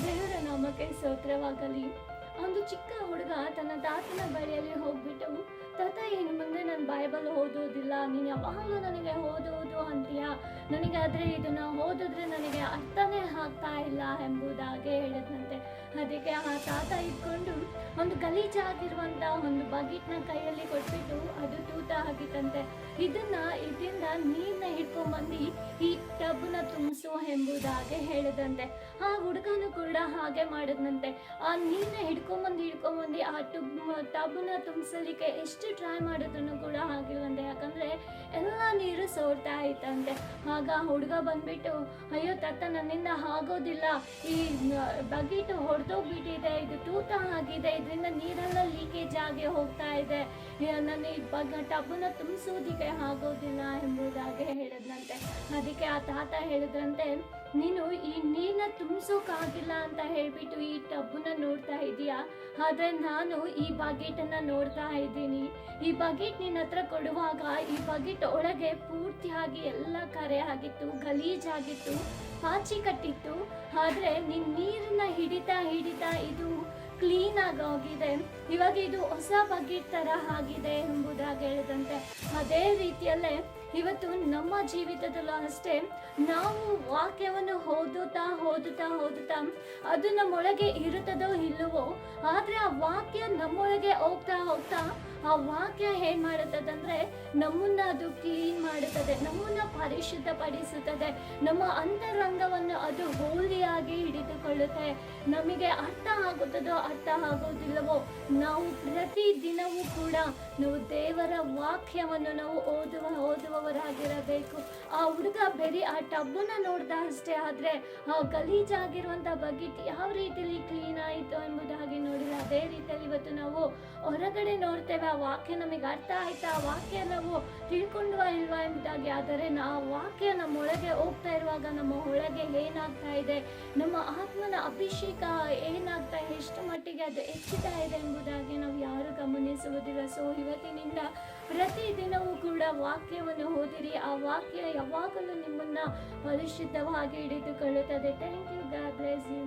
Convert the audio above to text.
ದೇವರ ನಾಮಕ್ಕೆ ಸ್ತೋತ್ರವಾಗಲಿ ಒಂದು ಚಿಕ್ಕ ಹುಡುಗ ತನ್ನ ತಾತನ ಬಳಿಯಲ್ಲಿ ಹೋಗ್ಬಿಟ್ಟು, ತಾತ ಏನು ಮುಂದೆ ನಾನು ಬೈಬಲ್ ಓದೋದಿಲ್ಲ ನೀನು ಯಾವಾಗಲೂ ನನಗೆ ಓದೋದು ಅಂತೀಯ? ನನಗಾದರೆ ಇದನ್ನ ಓದಿದ್ರೆ ನನಗೆ ಅರ್ಥನೇ ಆಗ್ತಾ ಇಲ್ಲ ಎಂಬುದಾಗಿ ಹೇಳಿದಂತೆ ಅದಕ್ಕೆ ಆ ತಾತ ಇಟ್ಕೊಂಡು ಒಂದು ಗಲೀಜಾಗಿರುವಂಥ ಒಂದು ಬಕೆಟ್ನ ಕೈಯಲ್ಲಿ ಕೊಟ್ಬಿಟ್ಟು ಅದು ತೂತ ಆಗಿತ್ತಂತೆ ಇದನ್ನ ಇದರಿಂದ ನೀರನ್ನ ಹಿಡ್ಕೊಂಬಂದು ಈ ಟಬ್ನ ತುಂಬಿಸು ಎಂಬುದಾಗಿ ಹೇಳಿದಂತೆ ಆ ಹುಡುಗನು ಕೂಡ ಹಾಗೆ ಮಾಡಿದ್ನಂತೆ. ಆ ನೀರನ್ನ ಹಿಡ್ಕೊಂಬಂದು ಹಿಡ್ಕೊಂಬಂದು ಆ ಟಬ್ ಟಬ್ನ ತುಂಬಿಸಲಿಕ್ಕೆ ಎಷ್ಟು ಟ್ರೈ ಮಾಡಿದ್ರು ಕೂಡ ಆಗಿಲ್ವಂತೆ ಯಾಕಂದರೆ ಎಲ್ಲ ನೀರು ಸೋರ್ತಾ ಇತ್ತಂತೆ. ಆಗ ಹುಡುಗ ಬಂದ್ಬಿಟ್ಟು, ಅಯ್ಯೋ ತತ್ತ ನನ್ನಿಂದ ಆಗೋದಿಲ್ಲ. ಈ ಬಕೆಟ್ ಹೊಡೆದೋಗ್ಬಿಟ್ಟಿದೆ. ಇದು ತೂತ ಆಗಿದೆ. ಇದರಿಂದ ನೀರೆಲ್ಲ ಲೀಕೇಜ್ ಆಗಿ ಹೋಗ್ತಾ ಇದೆ. ನನ್ನ ಈ ಬಗ್ ಟಬ್ಬನ್ನ ತುಂಬಿಸೋದಿಕ್ಕೆ ಆಗೋದಿಲ್ಲ ಎಂಬುದಾಗಿ ಹೇಳಿದ್ನಂತೆ. ಅದಕ್ಕೆ ಆ ತಾತ ಹೇಳಿದ್ರಂತೆ ನೀನು ಈ ನೀರನ್ನ ತುಂಬಿಸೋಕ್ಕಾಗಿಲ್ಲ ಅಂತ ಹೇಳ್ಬಿಟ್ಟು ಈ ಟಬ್ಬನ್ನ ನೋಡ್ತಾ ಇದೀಯಾ? ಆದ್ರೆ ನಾನು ಈ ಬಕೆಟನ್ನು ನೋಡ್ತಾ ಇದ್ದೀನಿ. ಈ ಬಕೆಟ್ ನಿನ್ನ ಹತ್ರ ಕೊಡುವಾಗ ಈ ಬಕೆಟ್ ಒಳಗೆ ಪೂರ್ತಿಯಾಗಿ ಎಲ್ಲ ಕರೆ ಆಗಿತ್ತು ಗಲೀಜಾಗಿತ್ತು ಪಾಚಿ ಕಟ್ಟಿತ್ತು. ಆದರೆ ನಿನ್ನ ನೀರನ್ನ ಹಿಡಿತಾ ಹಿಡಿತಾ ಇದು ಕ್ಲೀನ್ ಆಗಿ ಹೋಗಿದೆ ಇವಾಗ ಇದು ಹೊಸ ಬಕೆಟ್ ತರ ಆಗಿದೆ ಎಂಬುದಾಗಿ ಹೇಳಿದಂತೆ. ಅದೇ ರೀತಿಯಲ್ಲೇ ಇವತ್ತು ನಮ್ಮ ಜೀವಿತದಲ್ಲೂ ಅಷ್ಟೇ ನಾವು ವಾಕ್ಯವನ್ನು ಓದುತ್ತಾ ಓದುತ್ತಾ ಓದುತ್ತಾ ಅದು ನಮ್ಮೊಳಗೆ ಇರುತ್ತದೋ ಇಲ್ಲವೋ, ಆದ್ರೆ ಆ ವಾಕ್ಯ ನಮ್ಮೊಳಗೆ ಹೋಗ್ತಾ ಹೋಗ್ತಾ ಆ ವಾಕ್ಯ ಏನ್ ಮಾಡುತ್ತದಂದ್ರೆ ನಮ್ಮನ್ನ ಅದು ಕ್ಲೀನ್ ಮಾಡುತ್ತದೆ, ನಮ್ಮನ್ನ ಪರಿಶುದ್ಧಪಡಿಸುತ್ತದೆ, ನಮ್ಮ ಅಂತರಂಗವನ್ನು ಅದು ಹೋಲಿಯಾಗಿ ಹಿಡಿದುಕೊಳ್ಳುತ್ತೆ. ನಮಗೆ ಅರ್ಥ ಆಗುತ್ತದೋ ಅರ್ಥ ಆಗೋದಿಲ್ಲವೋ ನಾವು ಪ್ರತಿ ದಿನವೂ ಕೂಡ ನಾವು ದೇವರ ವಾಕ್ಯವನ್ನು ನಾವು ಓದುವ ಓದುವ ಓದುವವರಾಗಿರಬೇಕು ಆ ಹುಡುಗ ಬೆರಿ, ಆ ಟಬ್ಬನ್ನ ನೋಡ್ದ ಅಷ್ಟೇ. ಆದ್ರೆ ಆ ಗಲೀಜಾಗಿರುವಂತ ಬಗೆಟ್ ಯಾವ ರೀತಿಯಲ್ಲಿ ಕ್ಲೀನ್ ಆಯಿತು ನೋಡಿಲ್ಲ ಅದೇ ರೀತಿಯಲ್ಲಿ ಇವತ್ತು ನಾವು ಹೊರಗಡೆ ನೋಡ್ತೇವೆ. ಆ ವಾಕ್ಯ ನಮಗೆ ಅರ್ಥ ಆಯ್ತಾ? ಆ ವಾಕ್ಯ ನಾವು ತಿಳ್ಕೊಂಡ್ವಾ ಇಲ್ವಾ ಎಂಬುದಾಗಿ. ಆದರೆ ಆ ವಾಕ್ಯ ನಮ್ಮೊಳಗೆ ಹೋಗ್ತಾ ಇರುವಾಗ ನಮ್ಮ ಒಳಗೆ ಏನಾಗ್ತಾ ಇದೆ? ನಮ್ಮ ಆತ್ಮನ ಅಭಿಷೇಕ ಏನಾಗ್ತಾ ಇದೆ, ಎಷ್ಟು ಮಟ್ಟಿಗೆ ಅದು ಹೆಚ್ಚುತ್ತಾ ಇದೆ ಎಂಬುದಾಗಿ ನಾವು ಯಾರು ಗಮನಿಸುವುದಿಲ್ಲ. ಸೊ ಇವತ್ತಿನಿಂದ ಪ್ರತಿದಿನವೂ ಕೂಡ ವಾಕ್ಯವನ್ನು ಓದಿರಿ. ಆ ವಾಕ್ಯ ಯಾವಾಗಲೂ ನಿಮ್ಮನ್ನು ಪರಿಶುದ್ಧವಾಗಿ ಹಿಡಿದುಕೊಳ್ಳುತ್ತದೆ. Thank you God bless you